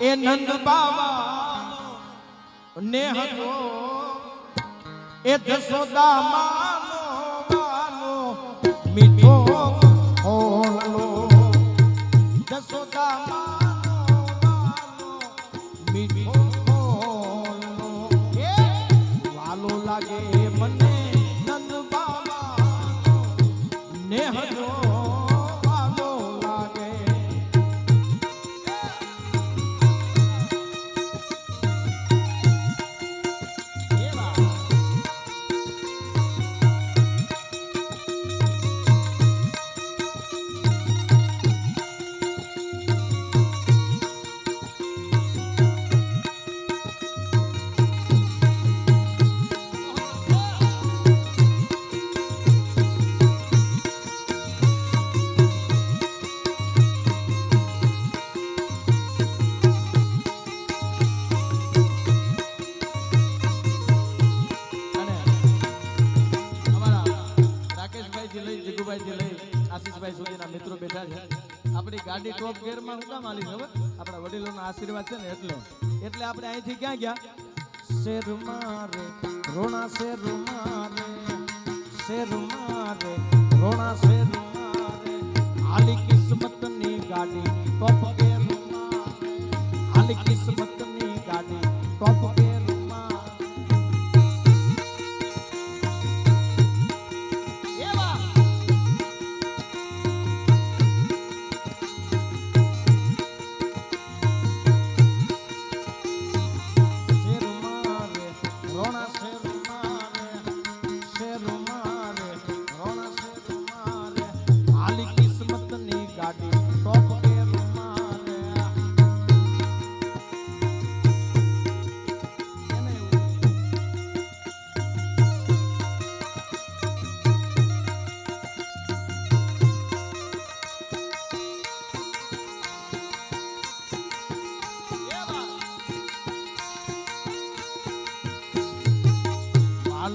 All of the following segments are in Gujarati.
એ નંદ બાવા ને હતો એ જસોદા માનો વાલો મીઠો ઓલો જસોદા માનો વાલો મીઠો વાલો લાગે આપણી ગાડી ટોપ ગેરમાં હું કામ આલી ખબર આપણા વડીલોના આશીર્વાદ છે ને એટલે એટલે આપણે અહીંથી ક્યાં ગયા શેર મારે રોણા શેર મારે શેર મારે રોણા શેર મારે આલી કિસ્મતની ગાડી ટોપ ગેરમાં આલી કિસ્મતની ગાડી ટોપ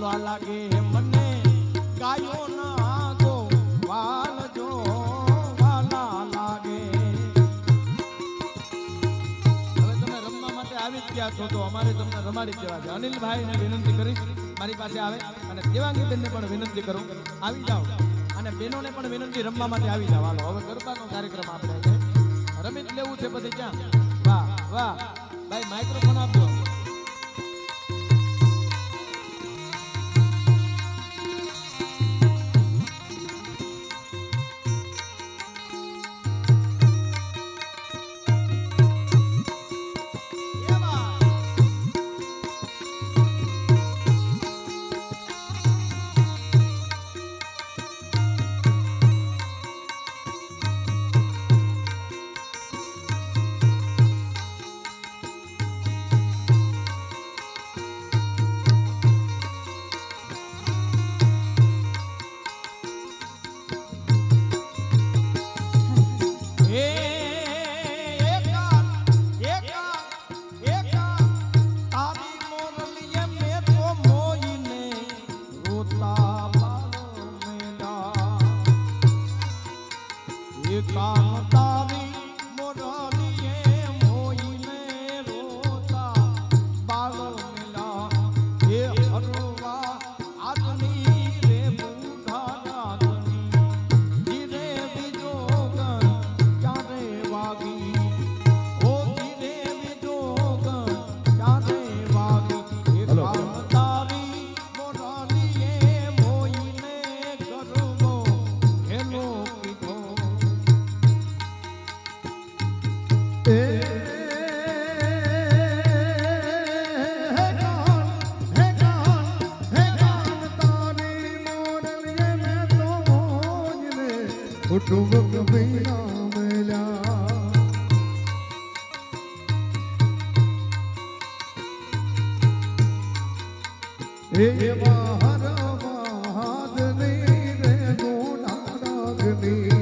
વાલવા લાગે મને, ગાયો ના ગો વાલ જો વાલા લાગે. હવે તમે રમવા માટે આવી જ ગયા છો, તો અમારે તમને રમાડી દેવા છે. અનિલભાઈ ને વિનંતી કરીશ મારી પાસે આવે અને દેવાંગી બેનને પણ વિનંતી કરું. આવી જાઓ. અને બેનોને પણ વિનંતી, રમવા માટે આવી જાઓ. હાલો, હવે ગરબાનો કાર્યક્રમ આપણે છે. રમી લેવું છે પછી ક્યાં? વાહ વાહ. ભાઈ માઇક્રોફોન આપજો. એકા કુટુંબ મેલ્યા એવા હરવા હાથની રે ગોડા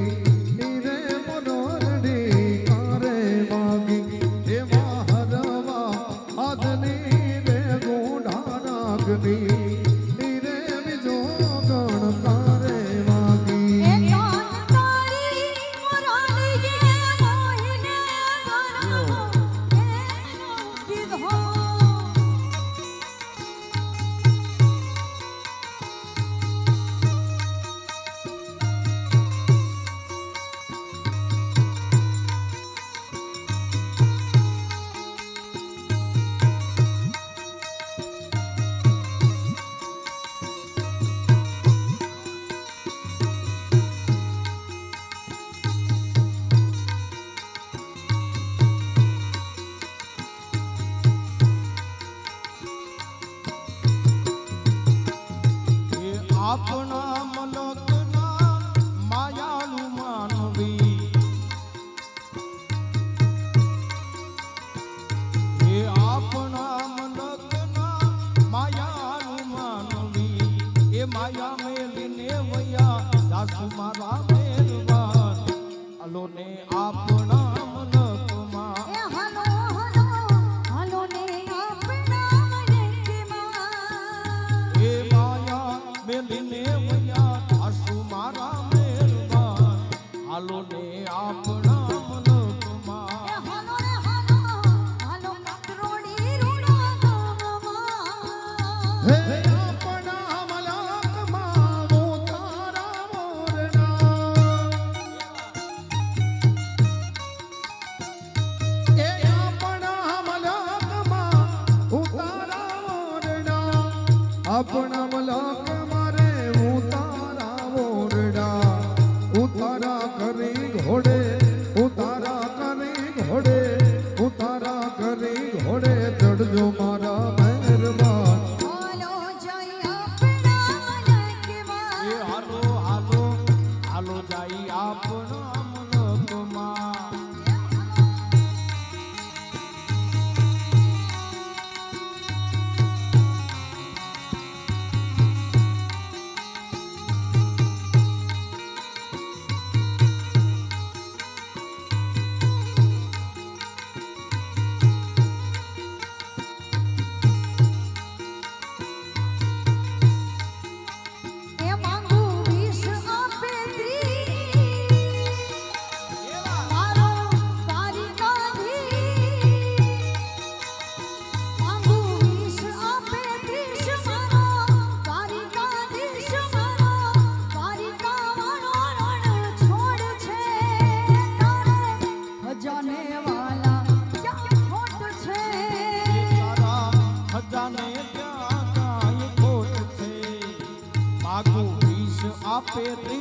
માયા મેલીને વયા. જાસુ મારા મેરવાન અલો ને આપણા મેલીને વયા. જાસુ મારા મેરવાન હાલો ને gaveta